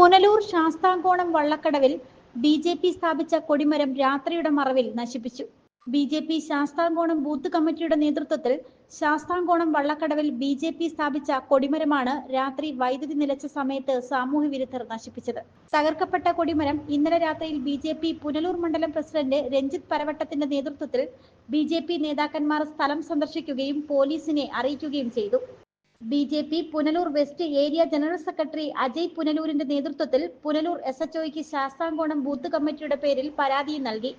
പുനലൂർ ശാസ്താംകോണം വള്ളക്കടവിൽ B J P സ്ഥാപിച്ച കൊടിമരം രാത്രിയുടെ മറവിൽ നശിപ്പിച്ചു. B J P Sasthamkonam booth കമ്മിറ്റിയുടെ നേതൃത്വത്തിൽ ശാസ്താംകോണം വള്ളക്കടവിൽ ബി ജെ പി സ്ഥാപിച്ച കൊടിമരമാണ് രാത്രി വൈദ്യുതി നിലച്ച സമയത്ത് സാമൂഹ്യ വിരുദ്ധർ നശിപ്പിച്ചത്. തകർക്കപ്പെട്ട കൊടിമരം ഇന്നലെ രാത്രിയിൽ ബി ജെ പി പുനലൂർ മണ്ഡലം പ്രസിഡന്റ് രഞ്ജിത്ത് പരവട്ടത്തിന്റെ നേതൃത്വത്തിൽ ബി ജെ പി നേതാക്കന്മാർ സ്ഥലം സന്ദർശിക്കുകയും പോലീസിനെ അറിയിക്കുകയും ചെയ്തു. B J P Punalur west area general secretary Ajay പുനലൂരിന്റെ നേതൃത്വത്തിൽ പുനലൂർ എസ് എച്ച് ഒയ്ക്ക് ശാസ്താംകോണം ബൂത്ത് കമ്മിറ്റിയുടെ പേരിൽ പരാതി നൽകി.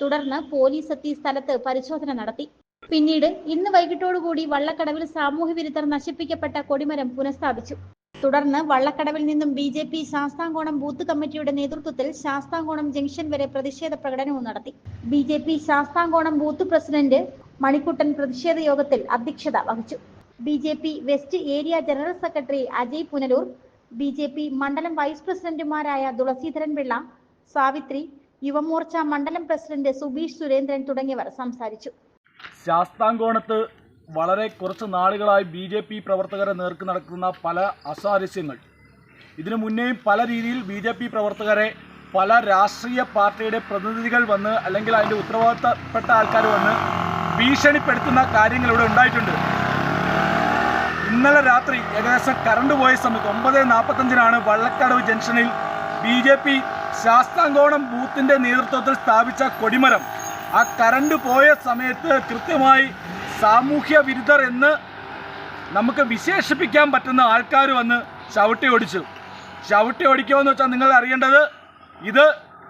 തുടർന്ന് പോലീസ് എത്തി സ്ഥലത്ത് പരിശോധന നടത്തി. പിന്നീട് ഇന്ന് വൈകിട്ടോടുകൂടി വള്ളക്കടവിൽ സാമൂഹ്യ വിരുദ്ധർ നശിപ്പിക്കപ്പെട്ട കൊടിമരം പുനഃസ്ഥാപിച്ചു. തുടർന്ന് വള്ളക്കടവിൽ നിന്നും B J P Sasthamkonam booth കമ്മിറ്റിയുടെ നേതൃത്വത്തിൽ ശാസ്താംകോണം ജംഗ്ഷൻ വരെ പ്രതിഷേധ പ്രകടനവും നടത്തി. B J P Sasthamkonam booth president Manikuttan പ്രതിഷേധ യോഗത്തിൽ അധ്യക്ഷത വഹിച്ചു. B J P west area general secretary Ajay Punalur B J P മണ്ഡലം വൈസ് പ്രസിഡന്റുമാരായ തുളസീധരൻ പിള്ള സാവിത്രി യുവമോർച്ച മണ്ഡലം പ്രസിഡന്റ് സുബീഷ് സുരേന്ദ്രൻ തുടങ്ങിയവർ സംസാരിച്ചു. ശാസ്താംകോണത്ത് വളരെ കുറച്ച് നാളുകളായി ബി ജെ പി പ്രവർത്തകരെ നേർക്ക് നടക്കുന്ന പല അസാരസ്യങ്ങൾ. ഇതിനു മുന്നേയും പല രീതിയിൽ ബി ജെ പി പ്രവർത്തകരെ പല രാഷ്ട്രീയ പാർട്ടിയുടെ പ്രതിനിധികൾ വന്ന് അല്ലെങ്കിൽ അതിന്റെ ഉത്തരവാദിത്തപ്പെട്ട ആൾക്കാർ വന്ന് ഭീഷണിപ്പെടുത്തുന്ന കാര്യങ്ങൾ ഇവിടെ ഉണ്ടായിട്ടുണ്ട്. ഇന്നലെ രാത്രി ഏകദേശം കറണ്ട് പോയ സമയത്ത് ഒമ്പത് നാൽപ്പത്തഞ്ചിനാണ് വള്ളക്കടവ് ജംഗ്ഷനിൽ ബി ജെ പി ശാസ്താംകോണം ബൂത്തിന്റെ നേതൃത്വത്തിൽ സ്ഥാപിച്ച കൊടിമരം. ആ കറണ്ട് പോയ സമയത്ത് കൃത്യമായി സാമൂഹ്യ വിരുദ്ധർ എന്ന് നമുക്ക് വിശേഷിപ്പിക്കാൻ പറ്റുന്ന ആൾക്കാർ വന്ന് ചവിട്ടി ഓടിച്ചു. ചവിട്ടി ഓടിക്കുക എന്ന് വെച്ചാൽ നിങ്ങൾ അറിയേണ്ടത് ഇത്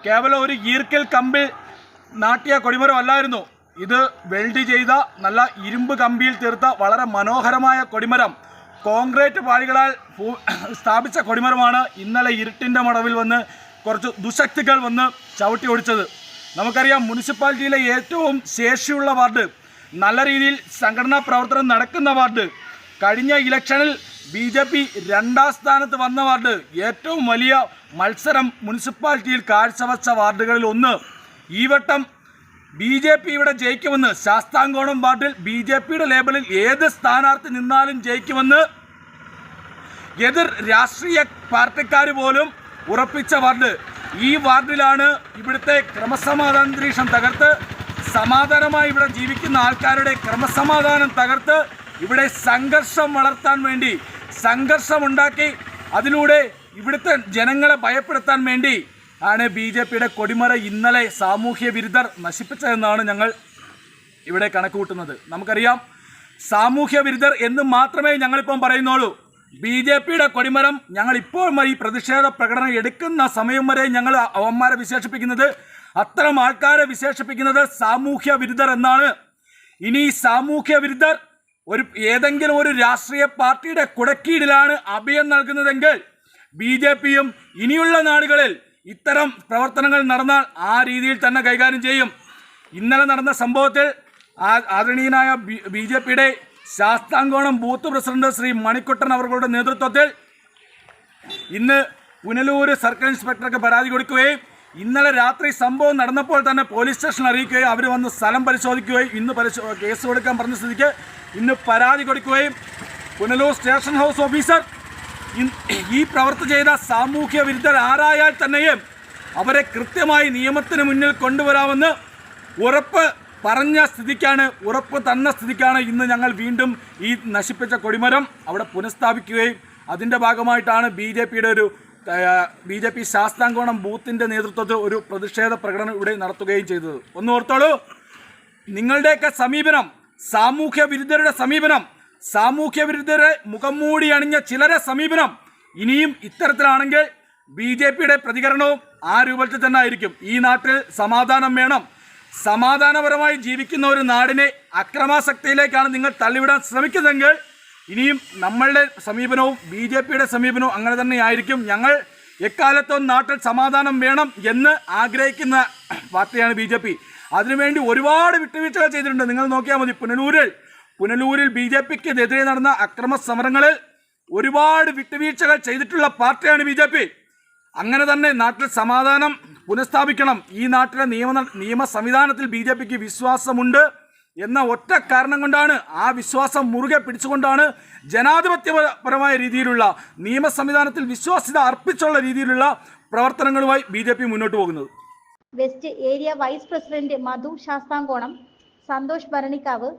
കേവലം ഒരു ഈർക്കൽ കമ്പിൽ നാട്ടിയ കൊടിമരം അല്ലായിരുന്നു ഇത് വെൽഡ് ചെയ്ത നല്ല ഇരുമ്പ് കമ്പിയിൽ തീർത്ത വളരെ മനോഹരമായ കൊടിമരം. കോൺക്രീറ്റ് പാളികളാൽ സ്ഥാപിച്ച കൊടിമരമാണ് ഇന്നലെ ഇരുട്ടിന്റെ മടവിൽ വന്ന് കുറച്ച് ദുശക്തികൾ വന്ന് ചവിട്ടി ഓടിച്ചത് നമുക്കറിയാം മുനിസിപ്പാലിറ്റിയിലെ ഏറ്റവും ശേഷിയുള്ള വാർഡ് നല്ല രീതിയിൽ സംഘടനാ പ്രവർത്തനം നടക്കുന്ന വാർഡ് കഴിഞ്ഞ ഇലക്ഷനിൽ ബി ജെ പി രണ്ടാം സ്ഥാനത്ത് വന്ന വാർഡ് ഏറ്റവും വലിയ മത്സരം മുനിസിപ്പാലിറ്റിയിൽ കാഴ്ചവച്ച വാർഡുകളിൽ ഒന്ന്. ഈ വട്ടം ബി ജെ പി ഇവിടെ ജയിക്കുമെന്ന് ശാസ്താംകോണം വാർഡിൽ ബി ജെ പിയുടെ ലേബലിൽ ഏത് സ്ഥാനാർത്ഥി നിന്നാലും ജയിക്കുമെന്ന് എതിർ രാഷ്ട്രീയ പാർട്ടിക്കാർ പോലും ഉറപ്പിച്ച വാർഡ്. ഈ വാർഡിലാണ് ഇവിടുത്തെ ക്രമസമാധാന്തരീക്ഷം തകർത്ത് സമാധാനമായി ഇവിടെ ജീവിക്കുന്ന ആൾക്കാരുടെ ക്രമസമാധാനം തകർത്ത് ഇവിടെ സംഘർഷം വളർത്താൻ വേണ്ടി സംഘർഷമുണ്ടാക്കി അതിലൂടെ ഇവിടുത്തെ ജനങ്ങളെ ഭയപ്പെടുത്താൻ വേണ്ടി ആണ് ബി ജെ പിയുടെ കൊടിമറ ഇന്നലെ സാമൂഹ്യ വിരുദ്ധർ നശിപ്പിച്ചതെന്നാണ് ഞങ്ങൾ ഇവിടെ കണക്ക് കൂട്ടുന്നത് നമുക്കറിയാം സാമൂഹ്യ വിരുദ്ധർ എന്ന് മാത്രമേ ഞങ്ങളിപ്പം പറയുന്നുള്ളൂ. ബി ജെ പിയുടെ കൊടിമരം ഞങ്ങൾ ഈ പ്രതിഷേധ പ്രകടനം എടുക്കുന്ന സമയം വരെ ഞങ്ങൾ അവന്മാരെ വിശേഷിപ്പിക്കുന്നത് അത്തരം ആൾക്കാരെ വിശേഷിപ്പിക്കുന്നത് സാമൂഹ്യ വിരുദ്ധർ എന്നാണ്. ഇനി സാമൂഹ്യ വിരുദ്ധർ ഒരു ഏതെങ്കിലും ഒരു രാഷ്ട്രീയ പാർട്ടിയുടെ കുടക്കീടിലാണ് അഭയം നൽകുന്നതെങ്കിൽ ബി ഇനിയുള്ള നാടുകളിൽ ഇത്തരം പ്രവർത്തനങ്ങൾ നടന്നാൽ ആ രീതിയിൽ തന്നെ കൈകാര്യം ചെയ്യും. ഇന്നലെ നടന്ന സംഭവത്തിൽ ആദരണീയനായ ബി ജെ പിയുടെ ശാസ്താംകോണം ബൂത്ത് പ്രസിഡന്റ് ശ്രീ മണിക്കുട്ടൻ അവരുടെ നേതൃത്വത്തിൽ ഇന്ന് പുനലൂർ സർക്കിൾ ഇൻസ്പെക്ടർക്ക് പരാതി കൊടുക്കുകയും ഇന്നലെ രാത്രി സംഭവം നടന്നപ്പോൾ തന്നെ പോലീസ് സ്റ്റേഷൻ അറിയിക്കുകയും അവർ വന്ന് സ്ഥലം പരിശോധിക്കുകയും ഇന്ന് പരിശോ കേസ് കൊടുക്കാൻ പറഞ്ഞ സ്ഥിതിക്ക് ഇന്ന് പരാതി കൊടുക്കുകയും പുനലൂർ സ്റ്റേഷൻ ഹൗസ് ഓഫീസർ ഈ പ്രവർത്തി ചെയ്ത സാമൂഹ്യ വിരുദ്ധർ ആരായാൽ തന്നെയും അവരെ കൃത്യമായി നിയമത്തിന് മുന്നിൽ കൊണ്ടുവരാമെന്ന് ഉറപ്പ് പറഞ്ഞ സ്ഥിതിക്കാണ് ഉറപ്പ് തന്ന സ്ഥിതിക്കാണ് ഇന്ന് ഞങ്ങൾ വീണ്ടും ഈ നശിപ്പിച്ച കൊടിമരം അവിടെ പുനഃസ്ഥാപിക്കുകയും അതിന്റെ ഭാഗമായിട്ടാണ് ബി ജെ പിയുടെ ഒരു ബി ജെ പി ശാസ്താംകോണം ബൂത്തിന്റെ നേതൃത്വത്തിൽ ഒരു പ്രതിഷേധ പ്രകടനം ഇവിടെ നടത്തുകയും ചെയ്തത്. ഒന്ന് ഓർത്തോളൂ നിങ്ങളുടെയൊക്കെ സമീപനം സാമൂഹ്യ വിരുദ്ധരുടെ സമീപനം സാമൂഹ്യ വിരുദ്ധരെ മുഖം മൂടി അണിഞ്ഞ ചിലരെ സമീപനം ഇനിയും ഇത്തരത്തിലാണെങ്കിൽ ബി ജെ പിയുടെ പ്രതികരണവും ആ രൂപത്തിൽ തന്നെ ആയിരിക്കും. ഈ നാട്ടിൽ സമാധാനം വേണം. സമാധാനപരമായി ജീവിക്കുന്ന ഒരു നാടിനെ അക്രമാസക്തിയിലേക്കാണ് നിങ്ങൾ തള്ളിവിടാൻ ശ്രമിക്കുന്നതെങ്കിൽ ഇനിയും നമ്മളുടെ സമീപനവും ബി ജെ പിയുടെ സമീപനവും അങ്ങനെ തന്നെയായിരിക്കും ഞങ്ങൾ എക്കാലത്തും നാട്ടിൽ സമാധാനം വേണം എന്ന് ആഗ്രഹിക്കുന്ന പാർട്ടിയാണ് ബി ജെ പി. അതിനുവേണ്ടി ഒരുപാട് വിട്ടുവീഴ്ചകൾ ചെയ്തിട്ടുണ്ട്. നിങ്ങൾ നോക്കിയാൽ മതി. പുനലൂരിൽ പുനലൂരിൽ ബി ജെ പിക്ക് എതിരെ നടന്ന അക്രമ സമരങ്ങളിൽ ഒരുപാട് വിട്ടുവീഴ്ചകൾ ചെയ്തിട്ടുള്ള പാർട്ടിയാണ് ബി ജെ പി. അങ്ങനെ തന്നെ നാട്ടിൽ സമാധാനം പുനഃസ്ഥാപിക്കണം. ഈ നാട്ടിലെ നിയമ നിയമ സംവിധാനത്തിൽ ബി ജെ പിക്ക് വിശ്വാസമുണ്ട് എന്ന ഒറ്റ കാരണം കൊണ്ടാണ് ആ വിശ്വാസം മുറുകെ പിടിച്ചുകൊണ്ടാണ് ജനാധിപത്യപരമായ രീതിയിലുള്ള നിയമ സംവിധാനത്തിൽ വിശ്വാസ്യത അർപ്പിച്ചുള്ള രീതിയിലുള്ള പ്രവർത്തനങ്ങളുമായി ബി ജെ പി മുന്നോട്ട് പോകുന്നത്. West area vice president Madhu Sasthamkonam Santhosh Bharanikkavu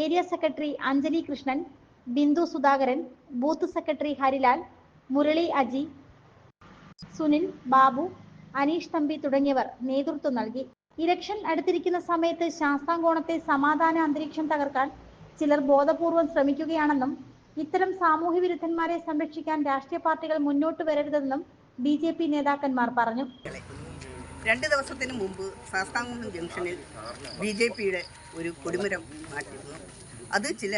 area secretary Anjali Krishnan Bindu Sudhakaran booth secretary Harilal Murali Aji Sunil Babu Aneesh Thampi തുടങ്ങിയവർ നേതൃത്വം നൽകി. ഇലക്ഷൻ അടുത്തിരിക്കുന്ന സമയത്ത് ശാസ്താംകോണത്തെ സമാധാന അന്തരീക്ഷം തകർക്കാൻ ചിലർ ബോധപൂർവം ശ്രമിക്കുകയാണെന്നും ഇത്തരം സാമൂഹ്യ വിരുദ്ധന്മാരെ സംരക്ഷിക്കാൻ രാഷ്ട്രീയ പാർട്ടികൾ മുന്നോട്ട് വരരുതെന്നും ബി നേതാക്കന്മാർ പറഞ്ഞു. രണ്ട് ദിവസത്തിന് മുമ്പ് സാസ്താംകുന്നം ജംഗ്ഷനിൽ ബി ജെ പിയുടെ ഒരു കൊടിമരം മാറ്റിയിരുന്നു. അത് ചില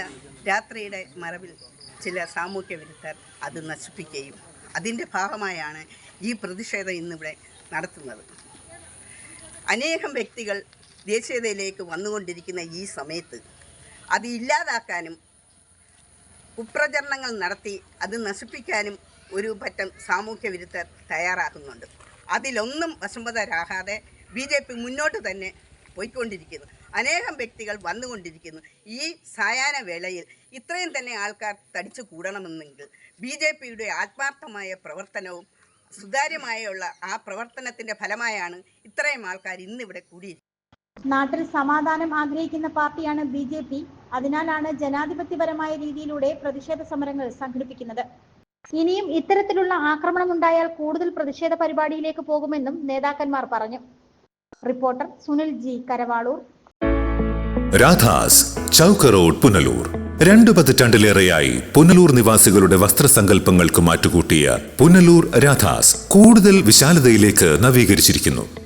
രാത്രിയുടെ മറവിൽ ചില സാമൂഹ്യ വിരുദ്ധർ അത് നശിപ്പിക്കുകയും അതിന്റെ ഭാഗമായാണ് ഈ പ്രതിഷേധം ഇന്നിവിടെ നടത്തുന്നത്. അനേകം വ്യക്തികൾ ദേശീയതയിലേക്ക് വന്നുകൊണ്ടിരിക്കുന്ന ഈ സമയത്ത് അത് ഇല്ലാതാക്കാനും കുപ്രചരണങ്ങൾ നടത്തി അത് നശിപ്പിക്കാനും ഒരു പറ്റം സാമൂഹ്യ വിരുദ്ധർ തയ്യാറാക്കുന്നുണ്ട്. അതിലൊന്നും വശംവദരാകാതെ ബി ജെ പി മുന്നോട്ട് തന്നെ പോയിക്കൊണ്ടിരിക്കുന്നു. അനേകം വ്യക്തികൾ വന്നുകൊണ്ടിരിക്കുന്നു. ഈ സായാഹ്ന വേളയിൽ ഇത്രയും തന്നെ ആൾക്കാർ തടിച്ചു കൂടണമെന്നെങ്കിൽ ബി ജെ പിയുടെ ആത്മാർത്ഥമായ പ്രവർത്തനവും സുതാര്യമായുള്ള ആ പ്രവർത്തനത്തിന്റെ ഫലമായാണ് ഇത്രയും ആൾക്കാർ ഇന്നിവിടെ കൂടിയിരിക്കുന്നത്. നാട്ടിൽ സമാധാനം ആഗ്രഹിക്കുന്ന പാർട്ടിയാണ് ബി ജെ പി. അതിനാലാണ് ജനാധിപത്യപരമായ രീതിയിലൂടെ പ്രതിഷേധ സമരങ്ങൾ സംഘടിപ്പിക്കുന്നത്. ഇനിയും ഇത്തരത്തിലുള്ള ആക്രമണം ഉണ്ടായാൽ കൂടുതൽ പ്രതിഷേധ പരിപാടിയിലേക്ക് പോകുമെന്നും നേതാക്കന്മാർ പറഞ്ഞു. Reporter Sunil G Karavaloor. Radhas Chowk road Punalur. രണ്ടു പതിറ്റാണ്ടിലേറെയായി പുനലൂർ നിവാസികളുടെ വസ്ത്രസങ്കല്പങ്ങൾക്ക് മാറ്റുകൂട്ടിയ പുനലൂർ രാധാസ് കൂടുതൽ വിശാലതയിലേക്ക് നവീകരിച്ചിരിക്കുന്നു.